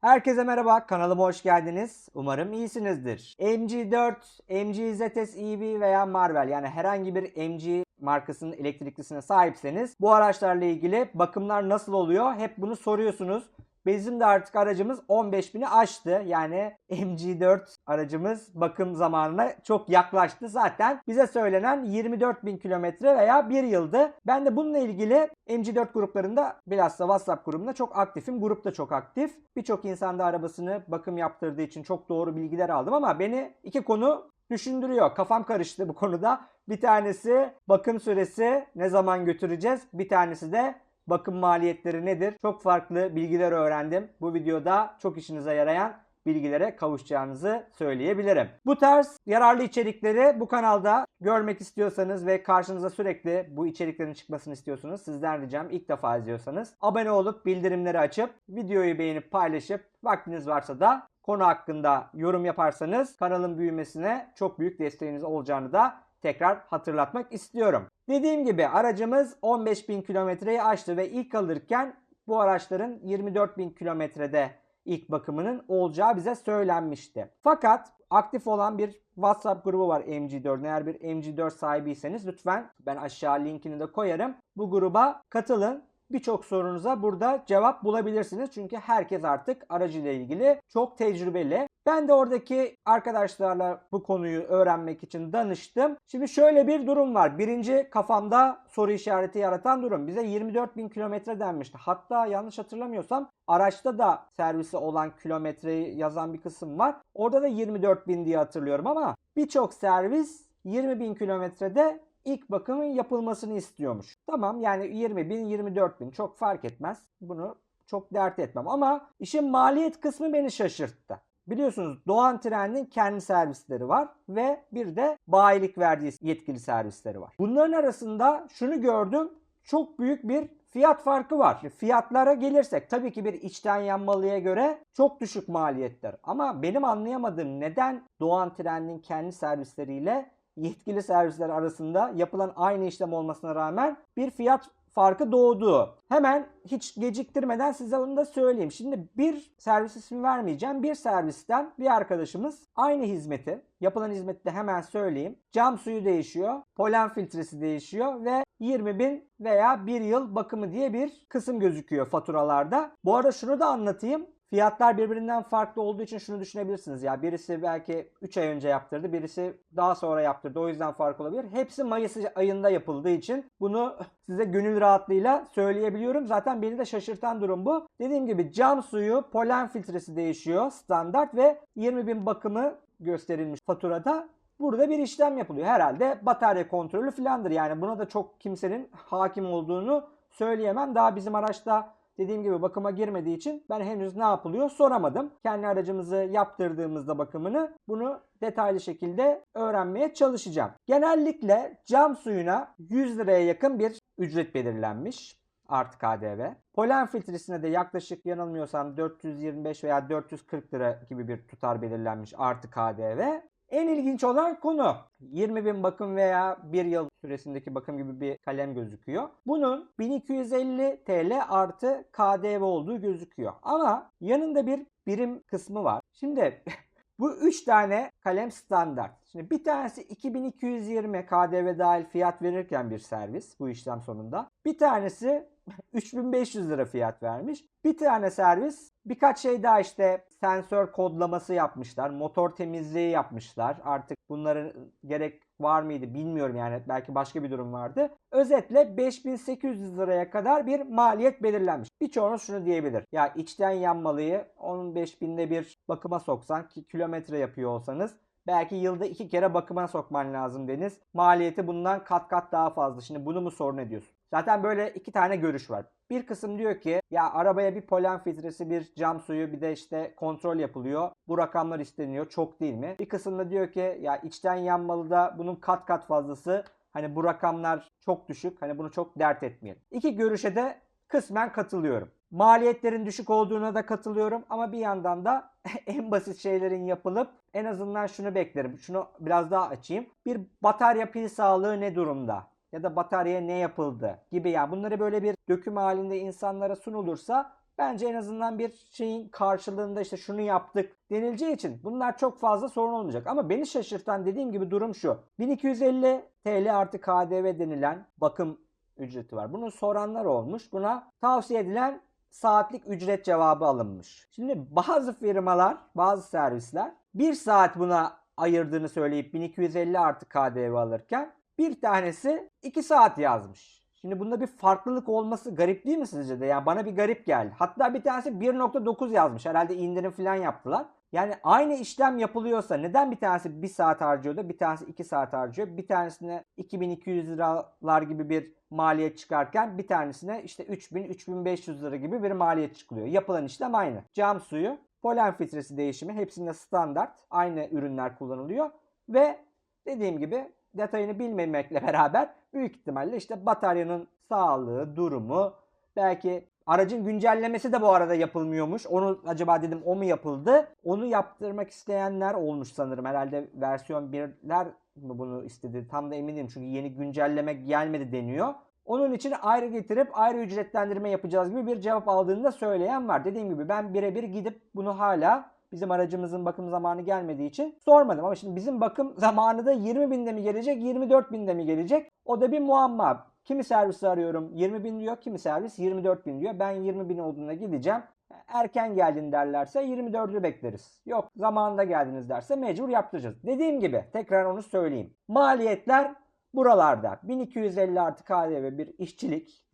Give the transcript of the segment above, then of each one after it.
Herkese merhaba, kanalıma hoş geldiniz. Umarım iyisinizdir. MG4, MG ZS EV veya Marvel yani herhangi bir MG markasının elektriklisine sahipseniz bu araçlarla ilgili bakımlar nasıl oluyor? Hep bunu soruyorsunuz. Bizim de artık aracımız 15.000'i aştı. Yani MG4 aracımız bakım zamanına çok yaklaştı. Zaten bize söylenen 24.000 kilometre veya 1 yıldı. Ben de bununla ilgili MG4 gruplarında bilhassa WhatsApp grubunda çok aktifim. Grupta çok aktif. Birçok insan da arabasını bakım yaptırdığı için çok doğru bilgiler aldım ama beni iki konu düşündürüyor. Kafam karıştı bu konuda. Bir tanesi bakım süresi ne zaman götüreceğiz? Bir tanesi de bakım maliyetleri nedir? Çok farklı bilgiler öğrendim. Bu videoda çok işinize yarayan bilgilere kavuşacağınızı söyleyebilirim. Bu tarz yararlı içerikleri bu kanalda görmek istiyorsanız ve karşınıza sürekli bu içeriklerin çıkmasını istiyorsanız sizden ricam ilk defa izliyorsanız abone olup bildirimleri açıp videoyu beğenip paylaşıp vaktiniz varsa da konu hakkında yorum yaparsanız kanalın büyümesine çok büyük desteğiniz olacağını da tekrar hatırlatmak istiyorum. Dediğim gibi aracımız 15.000 kilometreyi aştı ve ilk alırken bu araçların 24.000 kilometrede ilk bakımının olacağı bize söylenmişti. Fakat aktif olan bir WhatsApp grubu var MG4. Eğer bir MG4 sahibiyseniz lütfen ben aşağı linkini de koyarım. Bu gruba katılın birçok sorunuza burada cevap bulabilirsiniz. Çünkü herkes artık aracıyla ilgili çok tecrübeli. Ben de oradaki arkadaşlarla bu konuyu öğrenmek için danıştım. Şimdi şöyle bir durum var. Birinci kafamda soru işareti yaratan durum. Bize 24 bin kilometre denmişti. Hatta yanlış hatırlamıyorsam araçta da servisi olan kilometreyi yazan bir kısım var. Orada da 24 bin diye hatırlıyorum ama birçok servis 20 bin kilometrede ilk bakımın yapılmasını istiyormuş. Tamam yani 20 bin 24 bin çok fark etmez. Bunu çok dert etmem ama işin maliyet kısmı beni şaşırttı. Biliyorsunuz Doğan Tren'in kendi servisleri var ve bir de bayilik verdiği yetkili servisleri var. Bunların arasında şunu gördüm. Çok büyük bir fiyat farkı var. Fiyatlara gelirsek tabii ki bir içten yanmalıya göre çok düşük maliyetler. Ama benim anlayamadığım neden Doğan Tren'in kendi servisleriyle yetkili servisler arasında yapılan aynı işlem olmasına rağmen bir fiyat farkı doğdu. Hemen hiç geciktirmeden size onu da söyleyeyim. Şimdi bir servis ismi vermeyeceğim. Bir servisten bir arkadaşımız aynı hizmeti, yapılan hizmeti de hemen söyleyeyim. Cam suyu değişiyor, polen filtresi değişiyor ve 20 bin veya 1 yıl bakımı diye bir kısım gözüküyor faturalarda. Bu arada şunu da anlatayım. Fiyatlar birbirinden farklı olduğu için şunu düşünebilirsiniz. Ya birisi belki 3 ay önce yaptırdı, birisi daha sonra yaptırdı. O yüzden fark olabilir. Hepsi Mayıs ayında yapıldığı için bunu size gönül rahatlığıyla söyleyebiliyorum. Zaten beni de şaşırtan durum bu. Dediğim gibi cam suyu, polen filtresi değişiyor standart ve 20 bin bakımı gösterilmiş faturada. Burada bir işlem yapılıyor. Herhalde batarya kontrolü filandır. Yani buna da çok kimsenin hakim olduğunu söyleyemem. Daha bizim araçta Dediğim gibi bakıma girmediği için ben henüz ne yapılıyor soramadım. Kendi aracımızı yaptırdığımızda bakımını bunu detaylı şekilde öğrenmeye çalışacağım. Genellikle cam suyuna 100 liraya yakın bir ücret belirlenmiş artı KDV. Polen filtresine de yaklaşık yanılmıyorsam 425 veya 440 lira gibi bir tutar belirlenmiş artı KDV. En ilginç olan konu 20 bin bakım veya 1 yıl süresindeki bakım gibi bir kalem gözüküyor. Bunun 1250 TL artı KDV olduğu gözüküyor. Ama yanında bir birim kısmı var. Şimdi bu 3 tane kalem standart. Şimdi bir tanesi 2220 KDV dahil fiyat verirken bir servis bu işlem sonunda. Bir tanesi 3500 lira fiyat vermiş. Bir tane servis birkaç şey daha işte sensör kodlaması yapmışlar. Motor temizliği yapmışlar. Artık bunların gerek var mıydı bilmiyorum yani belki başka bir durum vardı. Özetle 5800 liraya kadar bir maliyet belirlenmiş. Birçoğunuz şunu diyebilir. Ya içten yanmalıyı 15 binde bir bakıma soksan ki kilometre yapıyor olsanız belki yılda iki kere bakıma sokman lazım deniz. Maliyeti bundan kat kat daha fazla. Şimdi bunu mu sorun ediyorsun? Zaten böyle iki tane görüş var. Bir kısım diyor ki ya arabaya bir polen filtresi, bir cam suyu, bir de işte kontrol yapılıyor. Bu rakamlar isteniyor. Çok değil mi? Bir kısım da diyor ki ya içten yanmalı da bunun kat kat fazlası. Hani bu rakamlar çok düşük. Hani bunu çok dert etmeyelim. İki görüşe de kısmen katılıyorum. Maliyetlerin düşük olduğuna da katılıyorum ama bir yandan da en basit şeylerin yapılıp en azından şunu beklerim. Şunu biraz daha açayım. Bir batarya pil sağlığı ne durumda? Ya da bataryaya ne yapıldı gibi yani bunları böyle bir döküm halinde insanlara sunulursa Bence en azından bir şeyin karşılığında işte şunu yaptık denileceği için bunlar çok fazla sorun olmayacak. Ama beni şaşırtan dediğim gibi durum şu. 1250 TL artı KDV denilen bakım ücreti var. Bunu soranlar olmuş. Buna tavsiye edilen saatlik ücret cevabı alınmış. Şimdi bazı firmalar, bazı servisler bir saat buna ayırdığını söyleyip 1250 artı KDV alırken bir tanesi 2 saat yazmış. Şimdi bunda bir farklılık olması garip değil mi sizce de? Yani bana bir garip geldi. Hatta bir tanesi 1.9 yazmış. Herhalde indirim falan yaptılar. Yani aynı işlem yapılıyorsa neden bir tanesi 1 saat harcıyor da bir tanesi 2 saat harcıyor? Bir tanesine 2200 liralar gibi bir maliyet çıkarken bir tanesine işte 3000-3500 lira gibi bir maliyet çıkılıyor. Yapılan işlem aynı. Cam suyu, polen filtresi değişimi hepsinde standart. Aynı ürünler kullanılıyor. Ve dediğim gibi detayını bilmemekle beraber büyük ihtimalle işte bataryanın sağlığı, durumu, belki aracın güncellemesi de bu arada yapılmıyormuş. Onu acaba dedim o mu yapıldı? Onu yaptırmak isteyenler olmuş sanırım. Herhalde versiyon 1'ler mi bunu istedi? Tam da eminim çünkü yeni güncelleme gelmedi deniyor. Onun için ayrı getirip ayrı ücretlendirme yapacağız gibi bir cevap aldığını da söyleyen var. Dediğim gibi ben birebir gidip bunu hala bizim aracımızın bakım zamanı gelmediği için sormadım. Ama şimdi bizim bakım zamanı da 20 binde mi gelecek 24 binde mi gelecek? O da bir muamma. Kimi servisi arıyorum 20 bin diyor, kimi servis 24 bin diyor. Ben 20 bin olduğunda gideceğim. Erken geldin derlerse 24'ü bekleriz. Yok zamanında geldiniz derse mecbur yaptıracağız. Dediğim gibi tekrar onu söyleyeyim. Maliyetler buralarda. 1250 artı KDV bir işçilik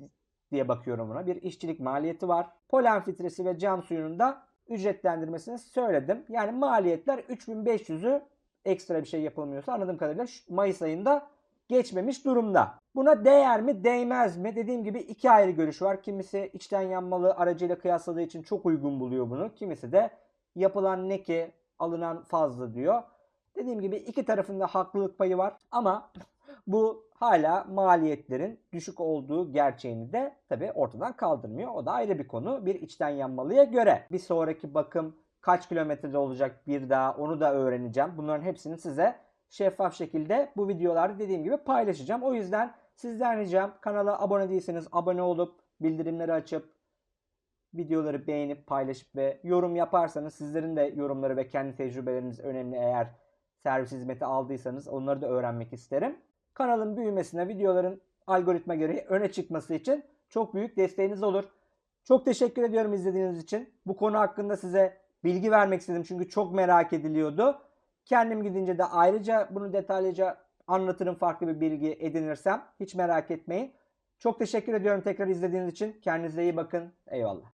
diye bakıyorum buna. Bir işçilik maliyeti var. Polen filtresi ve cam suyunun da ücretlendirmesini söyledim. Yani maliyetler 3500'ü ekstra bir şey yapılmıyorsa anladığım kadarıyla Mayıs ayında geçmemiş durumda. Buna değer mi değmez mi? Dediğim gibi iki ayrı görüş var. Kimisi içten yanmalı aracıyla kıyasladığı için çok uygun buluyor bunu. Kimisi de yapılan ne ki alınan fazla diyor. Dediğim gibi iki tarafında haklılık payı var ama bu hala maliyetlerin düşük olduğu gerçeğini de tabi ortadan kaldırmıyor. O da ayrı bir konu bir içten yanmalıya göre. Bir sonraki bakım kaç kilometrede olacak bir daha onu da öğreneceğim. Bunların hepsini size şeffaf şekilde bu videolarda dediğim gibi paylaşacağım. O yüzden sizden ricam kanala abone değilseniz abone olup bildirimleri açıp videoları beğenip paylaşıp ve yorum yaparsanız sizlerin de yorumları ve kendi tecrübeleriniz önemli eğer servis hizmeti aldıysanız onları da öğrenmek isterim. Kanalın büyümesine videoların algoritma gereği öne çıkması için çok büyük desteğiniz olur. Çok teşekkür ediyorum izlediğiniz için. Bu konu hakkında size bilgi vermek istedim çünkü çok merak ediliyordu. Kendim gidince de ayrıca bunu detaylıca anlatırım farklı bir bilgi edinirsem. Hiç merak etmeyin. Çok teşekkür ediyorum tekrar izlediğiniz için. Kendinize iyi bakın. Eyvallah.